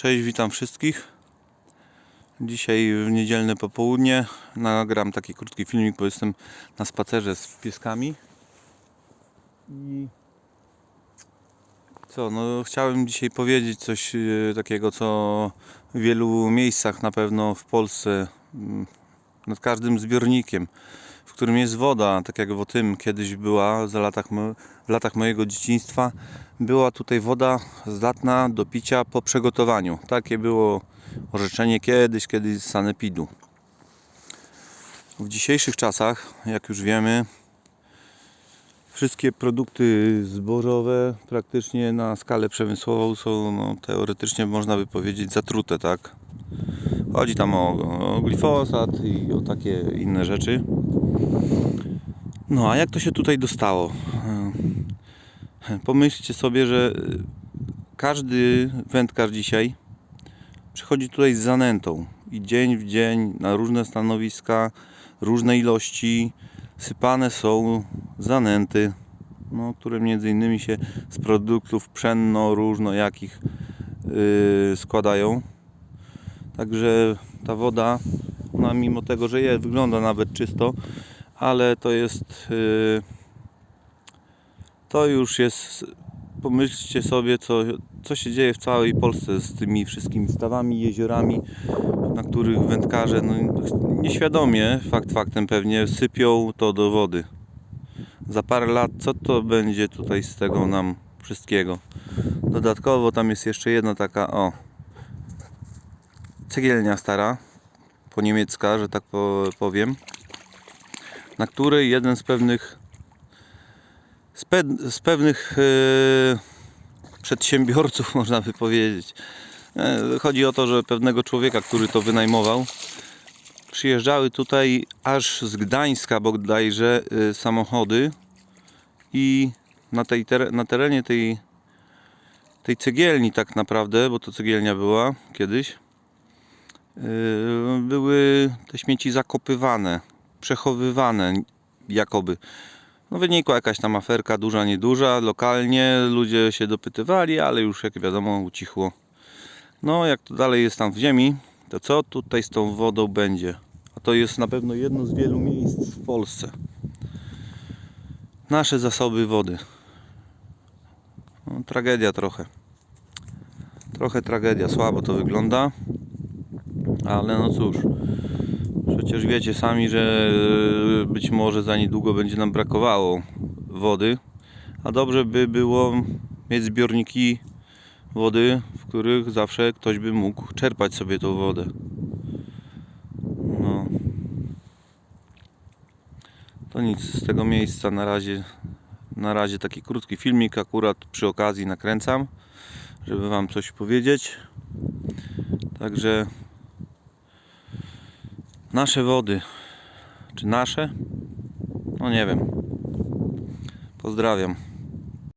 Cześć, witam wszystkich. Dzisiaj w niedzielne popołudnie nagram taki krótki filmik, bo jestem na spacerze z pieskami. I co, no chciałem dzisiaj powiedzieć coś e, takiego, co w wielu miejscach na pewno w Polsce, mm, nad każdym zbiornikiem, w którym jest woda, tak jak w tym kiedyś była za latach, w latach mojego dzieciństwa, była tutaj woda zdatna do picia po przygotowaniu. Takie było orzeczenie kiedyś, kiedyś z sanepidu. W dzisiejszych czasach, jak już wiemy, wszystkie produkty zbożowe praktycznie na skalę przemysłową są no, teoretycznie można by powiedzieć zatrute, tak? Chodzi tam o, o glifosat i o takie inne rzeczy. No a jak to się tutaj dostało? Pomyślcie sobie, że każdy wędkarz dzisiaj przychodzi tutaj z zanętą i dzień w dzień na różne stanowiska, różne ilości sypane są zanęty, no, które między innymi się z produktów pszenno różno jakich yy, składają. Także ta woda, no, mimo tego, że je wygląda nawet czysto, ale to jest yy, to już jest pomyślcie sobie co, co się dzieje w całej Polsce z tymi wszystkimi stawami, jeziorami, na których wędkarze no, nieświadomie, fakt faktem pewnie, sypią to do wody. Za parę lat co to będzie tutaj z tego nam wszystkiego? Dodatkowo tam jest jeszcze jedna taka, o, cegielnia stara, po niemiecka, że tak po- powiem, na której jeden z pewnych z, pe- z pewnych e, przedsiębiorców, można by powiedzieć. E, chodzi o to, że pewnego człowieka, który to wynajmował, przyjeżdżały tutaj aż z Gdańska bodajże e, samochody i na, tej tere- na terenie tej, tej cegielni tak naprawdę, bo to cegielnia była kiedyś, były te śmieci zakopywane, przechowywane jakoby. No wynikła jakaś tam aferka, duża, nieduża, lokalnie ludzie się dopytywali, ale już jak wiadomo ucichło. No jak to dalej jest tam w ziemi, to co tutaj z tą wodą będzie? A to jest na pewno jedno z wielu miejsc w Polsce. Nasze zasoby wody. No, tragedia trochę. Trochę tragedia, słabo to wygląda. Ale no cóż. Przecież wiecie sami, że e, być może za niedługo będzie nam brakowało wody, a dobrze by było mieć zbiorniki wody, w których zawsze ktoś by mógł czerpać sobie tą wodę. No. To nic z tego miejsca na razie. Na razie taki krótki filmik akurat przy okazji nakręcam, żeby wam coś powiedzieć. Także nasze wody. Czy nasze? No nie wiem. Pozdrawiam.